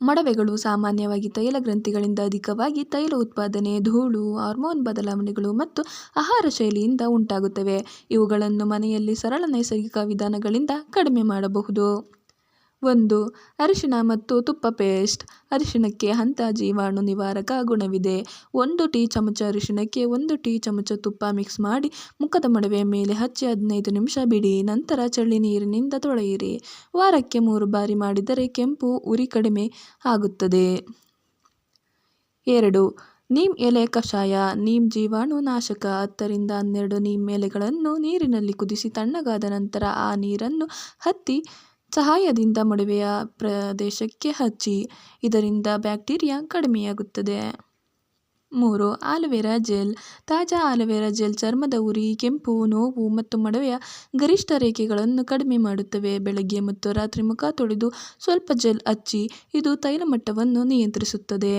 ಮೊಡವೆಗಳು ಸಾಮಾನ್ಯವಾಗಿ ತೈಲ ಗ್ರಂಥಿಗಳಿಂದ ಅಧಿಕವಾಗಿ ತೈಲ ಉತ್ಪಾದನೆ, ಧೂಳು, ಹಾರ್ಮೋನ್ ಬದಲಾವಣೆಗಳು ಮತ್ತು ಆಹಾರ ಶೈಲಿಯಿಂದ ಉಂಟಾಗುತ್ತವೆ. ಇವುಗಳನ್ನು ಮನೆಯಲ್ಲಿ ಸರಳ ನೈಸರ್ಗಿಕ ವಿಧಾನಗಳಿಂದ ಕಡಿಮೆ ಮಾಡಬಹುದು. ಒಂದು ಅರಿಶಿನ ಮತ್ತು ತುಪ್ಪ ಪೇಸ್ಟ್. ಅರಿಶಿಣಕ್ಕೆ ಹಂತ ಜೀವಾಣು ನಿವಾರಕ ಗುಣವಿದೆ. ಒಂದು ಟೀ ಚಮಚ ಅರಿಶಿಣಕ್ಕೆ ಒಂದು ಟೀ ಚಮಚ ತುಪ್ಪ ಮಿಕ್ಸ್ ಮಾಡಿ ಮುಖದ ಮಡವೆಯ ಮೇಲೆ ಹಚ್ಚಿ ಹದಿನೈದು ನಿಮಿಷ ಬಿಡಿ. ನಂತರ ಚಳ್ಳಿ ನೀರಿನಿಂದ ತೊಳೆಯಿರಿ. ವಾರಕ್ಕೆ ಮೂರು ಬಾರಿ ಮಾಡಿದರೆ ಕೆಂಪು ಉರಿ ಕಡಿಮೆ ಆಗುತ್ತದೆ. ಎರಡು, ನೀಮ್ ಎಲೆ ಕಷಾಯ. ನೀಮ್ ಜೀವಾಣು ನಾಶಕ. ಹತ್ತರಿಂದ ಹನ್ನೆರಡು ನೀಮ್ ಎಲೆಗಳನ್ನು ನೀರಿನಲ್ಲಿ ಕುದಿಸಿ ತಣ್ಣಗಾದ ನಂತರ ಆ ನೀರನ್ನು ಹತ್ತಿ ಸಹಾಯದಿಂದ ಮೊಡವೆಯ ಪ್ರದೇಶಕ್ಕೆ ಹಚ್ಚಿ, ಇದರಿಂದ ಬ್ಯಾಕ್ಟೀರಿಯಾ ಕಡಿಮೆಯಾಗುತ್ತದೆ. ಮೂರು, ಆಲೋವೆರಾ ಜೆಲ್. ತಾಜಾ ಆಲೋವೆರಾ ಜೆಲ್ ಚರ್ಮದ ಉರಿ, ಕೆಂಪು, ನೋವು ಮತ್ತು ಮೊಡವೆಯ ಗರಿಷ್ಠ ರೇಖೆಗಳನ್ನು ಕಡಿಮೆ ಮಾಡುತ್ತವೆ. ಬೆಳಗ್ಗೆ ಮತ್ತು ರಾತ್ರಿ ಮುಖ ತೊಳೆದು ಸ್ವಲ್ಪ ಜೆಲ್ ಹಚ್ಚಿ, ಇದು ತೈಲ ಮಟ್ಟವನ್ನು ನಿಯಂತ್ರಿಸುತ್ತದೆ.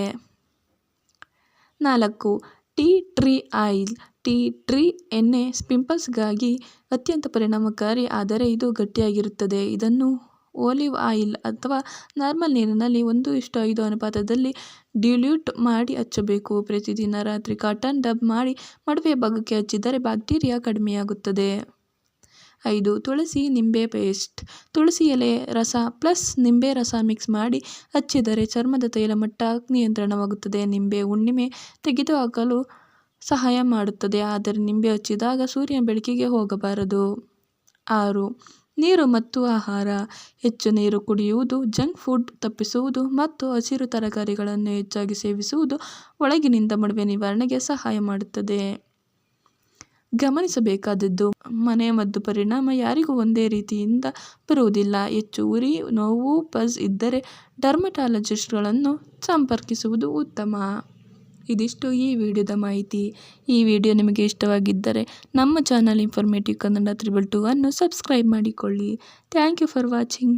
ನಾಲ್ಕು, tea tree oil tea tree ಎಣ್ಣೆ ಪಿಂಪಲ್ಸ್ಗಾಗಿ ಅತ್ಯಂತ ಪರಿಣಾಮಕಾರಿ, ಆದರೆ ಇದು ಗಟ್ಟಿಯಾಗಿರುತ್ತದೆ. ಇದನ್ನು ಓಲಿವ್ ಆಯಿಲ್ ಅಥವಾ ನಾರ್ಮಲ್ ನೀರಿನಲ್ಲಿ ಒಂದು ಇಷ್ಟು ಐದು ಅನುಪಾತದಲ್ಲಿ ಡಿಲ್ಯೂಟ್ ಮಾಡಿ ಹಚ್ಚಬೇಕು. ಪ್ರತಿದಿನ ರಾತ್ರಿ ಕಾಟನ್ ಡಬ್ ಮಾಡಿ ಮಡುವೆ ಭಾಗಕ್ಕೆ ಹಚ್ಚಿದರೆ ಬ್ಯಾಕ್ಟೀರಿಯಾ ಕಡಿಮೆಯಾಗುತ್ತದೆ. ಐದು, ತುಳಸಿ ನಿಂಬೆ ಪೇಸ್ಟ್. ತುಳಸಿ ಎಲೆ ರಸ ಪ್ಲಸ್ ನಿಂಬೆ ರಸ ಮಿಕ್ಸ್ ಮಾಡಿ ಹಚ್ಚಿದರೆ ಚರ್ಮದ ತೈಲ ಮಟ್ಟ ನಿಯಂತ್ರಣವಾಗುತ್ತದೆ. ನಿಂಬೆ ಹುಣ್ಣಿಮೆ ತೆಗೆದುಹಾಕಲು ಸಹಾಯ ಮಾಡುತ್ತದೆ. ಆದರೆ ನಿಂಬೆ ಹಚ್ಚಿದಾಗ ಸೂರ್ಯನ ಬೆಳಕಿಗೆ ಹೋಗಬಾರದು. ಆರು, ನೀರು ಮತ್ತು ಆಹಾರ. ಹೆಚ್ಚು ನೀರು ಕುಡಿಯುವುದು, ಜಂಕ್ ಫುಡ್ ತಪ್ಪಿಸುವುದು ಮತ್ತು ಹಸಿರು ತರಕಾರಿಗಳನ್ನು ಹೆಚ್ಚಾಗಿ ಸೇವಿಸುವುದು ಒಳಗಿನಿಂದ ಮಡುವೆ ನಿವಾರಣೆಗೆ ಸಹಾಯ ಮಾಡುತ್ತದೆ. ಗಮನಿಸಬೇಕಾದದ್ದು ಮನೆಮದ್ದು ಪರಿಣಾಮ ಯಾರಿಗೂ ಒಂದೇ ರೀತಿಯಿಂದ ಬರುವುದಿಲ್ಲ. ಹೆಚ್ಚು ಉರಿ, ನೋವು, ಪಜ್ ಇದ್ದರೆ ಡರ್ಮಟಾಲಜಿಸ್ಟ್ಗಳನ್ನು ಸಂಪರ್ಕಿಸುವುದು ಉತ್ತಮ. ಇದಿಷ್ಟು ಈ ವಿಡಿಯೋದ ಮಾಹಿತಿ. ಈ ವಿಡಿಯೋ ನಿಮಗೆ ಇಷ್ಟವಾಗಿದ್ದರೆ ನಮ್ಮ channel informative Kannada triple two ಅನ್ನು ಸಬ್ಸ್ಕ್ರೈಬ್ ಮಾಡಿಕೊಳ್ಳಿ. Thank you for watching